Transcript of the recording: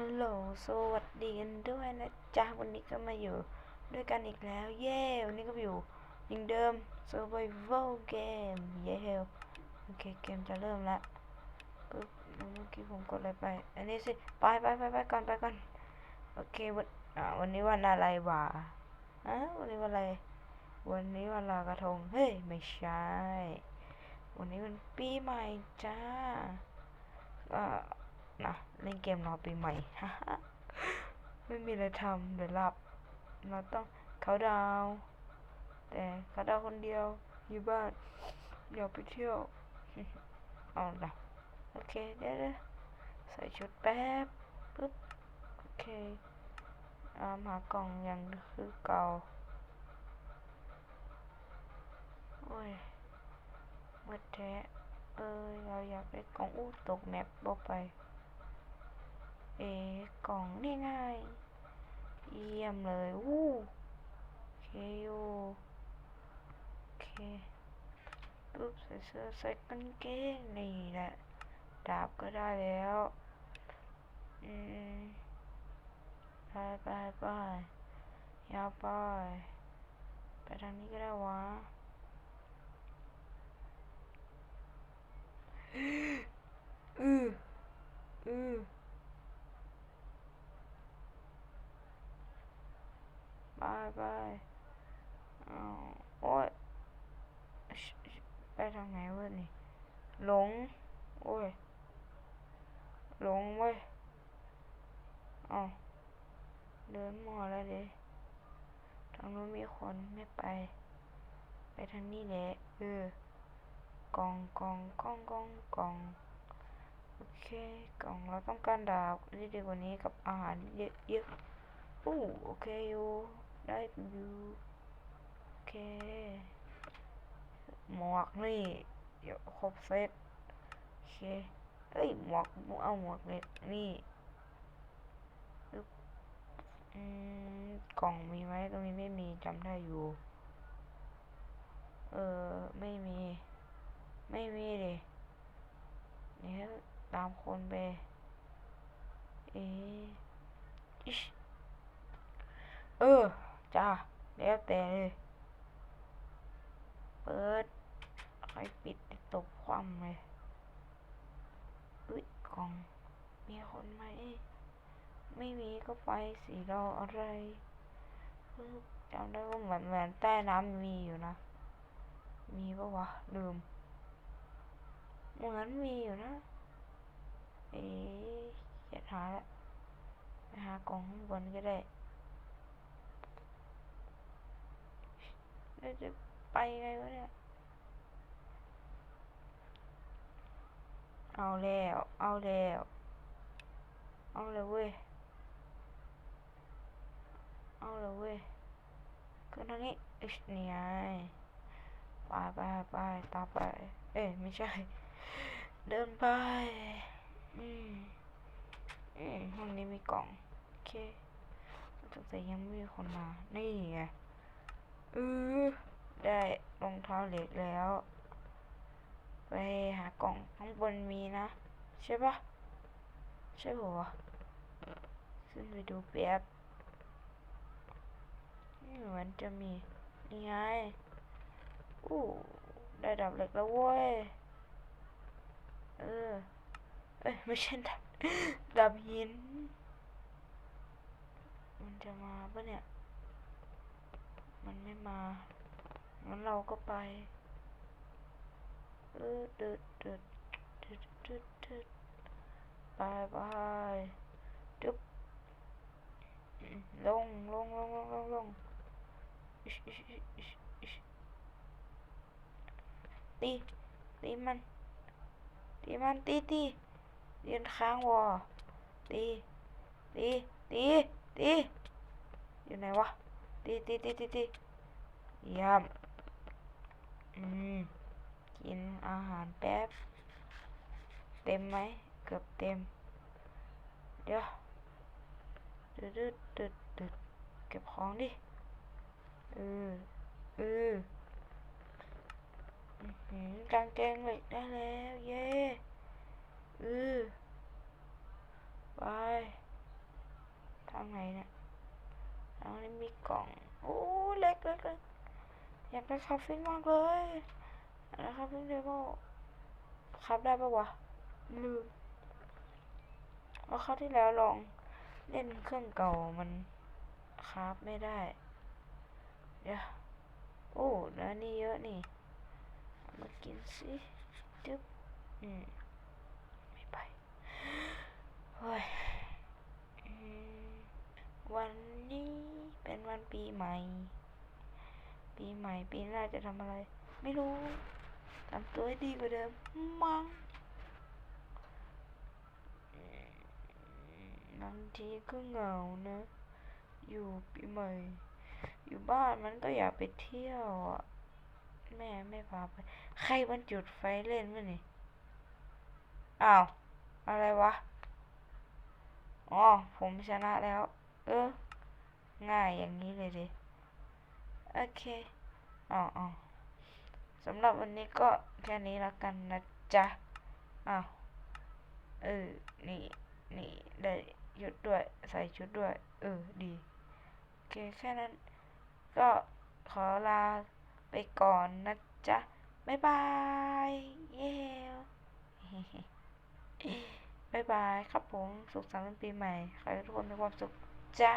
ฮัลโหล สวัสดีกันด้วยนะจ๊ะ วันนี้ก็มาอยู่ด้วยกันอีกแล้ว เย้ วันนี้ก็อยู่ยิงเดิม Survival Game เย้โอเค เกมจะเริ่มแล้วปึ๊บเมื่อกี้ผมกดอะไรไป อันนี้สิ ไปไปไปไปก่อนไปก่อน โอเค วันอ่าวันนี้วันอะไรวะอะวันนี้วันอะไร วันนี้วันลอยกระทง เฮ้ย ไม่ใช่ วันนี้มันปีใหม่จ้าก็ นะเล่นเกมรอปีใหม่ไม่มีอะไรทำเดี๋ยวหลับ เราต้องเขาดาวแต่เขาดาวคนเดียวอยู่บ้านอยากไปเที่ยวเอาละโอเคเดี๋ยวใส่ชุดแป๊บปึ๊บโอเคอาหากล่องยังคือเก่าโอ้ยมื่อแท้เอ้ยเราอยากได้กล่องอู้ตกแมปบ่ไป เอกล่องนี่ไงเยี่ยมเลยวู้เคยโอเคปุ๊บใส่เสื้อใส่กางเกงนี่แหละดาบก็ได้แล้วอืมไปไปไปยาวไปไปทางนี้ก็ได้วะอืออือ บายบายอ้าวโอ้ยไปทางไหนวะนี่หลง โอ้ยหลงเว้ยอ้าวเดินมัวแล้วเด้ทางนู้นมีคนไม่ไป ไปทางนี้แหละเออกล่องกล่องกล่องกล่องกล่องโอเคกล่องเราต้องการดาบที่ดีกว่านี้กับอาหารเยอะๆอู้โอเคอยู่ ได้อยู่โอเค หมวกนี่ เดี๋ยวครบเซตโอเคเอ้ยหมวกเอาหมวกเน็ตนี่อืมกล่องมีไหมตรงนี้ไม่มีจำได้อยู่ เออไม่มี ไม่มีเลยเนี่ยตามคนไป เอ๊ะอิชเออ จ้า แล้วแต่เลย เปิดใครปิดตบคว่ำเลยอุ้ยกล่อง มีคนไหม ไม่มีก็ไปสิรออะไรจำได้ว่าเหมือนเหมือนใต้น้ำมีอยู่นะ มีปะวะลืมเหมือนมีอยู่นะ เอ๊ะเขียนหาละหากล่องข้างบนก็ได้ เราจะไปไงวะเนี่ย เอาแล้ว เอาแล้ว เอาเลยเว้ย เอาเลยเว้ยขึ้นทางนี้อิชนี่ไงไปไปไปตามไป เอ้ยไม่ใช่ เดินไป อืม อืมห้องนี้มีกล่อง โอเคแต่ยังไม่มีคนมา นี่ไง อือได้รองเท้าเหล็กแล้ว ไปหากล่องข้างบนมีนะ ใช่ปะใช่ปะวะขึ้นไปดูแป๊บนี่เหมือนจะมีนี่ไงอู้ได้ดับเหล็กแล้วเว้ย เออ เอ้ยไม่ใช่ดับดับหิน มันจะมาปะเนี่ย มันไม่มา งั้นเราก็ไป เออเดิดเดิดเดิดเดิดเดิดไปไปจุ๊บลงลงลงลงลงลงตีตีมันตีมันตีตีเรียนค้างวอตีตีตีตีอยู่ไหนวะ ตีตีตีตีตีเยี่ยมอืมกินอาหารแป๊บ เต็มไหม เกือบเต็ม เดี๋ยวดึดดึดดึดดึดเก็บของดิเออเออือหือกางเกงเหล็กได้แล้ว เย้เออไปางไหนเนี่ยทางนี้มีกล่อง โอ้เล็กเล็กเล็ก อยากได้คาเฟ่มากเลยอยากได้คาเดโมครับได้ปะวะลืมเพราคราวที่แล้วลองเล่นเครื่องเก่ามันคราฟไม่ได้เดี๋ยวโอ้เนื้อนี่เยอะนี่มากินสิจึ๊บอืมไม่ไปเฮ้ยวันนี้เป็นวันปีใหม่ ปีใหม่ปีหน้าจะทำอะไร ไม่รู้ทำตัวให้ดีกว่าเดิมมั้งบางทีก็เหงานะ อยู่ปีใหม่ อยู่บ้านมันก็อยากไปเที่ยวอะ แม่ไม่พาไป ใครมันจุดไฟเล่นวะนี่ อ้าว อะไรวะ อ๋อ ผมชนะแล้ว เออ ง่ายอย่างนี้เลยดิ โอเค อ๋ออ๋อสำหรับวันนี้ก็แค่นี้แล้วกันนะจ๊ะ อ้าว เออ นี่ นี่ ได้ชุดด้วย ใส่ชุดด้วย เออ ดี โอเค แค่นั้น ก็ขอลาไปก่อนนะจ๊ะ บ๊ายบาย เย้บ๊ายบายครับผม สุขสันต์วันปีใหม่ ขอให้ทุกคนมีความสุขจ้า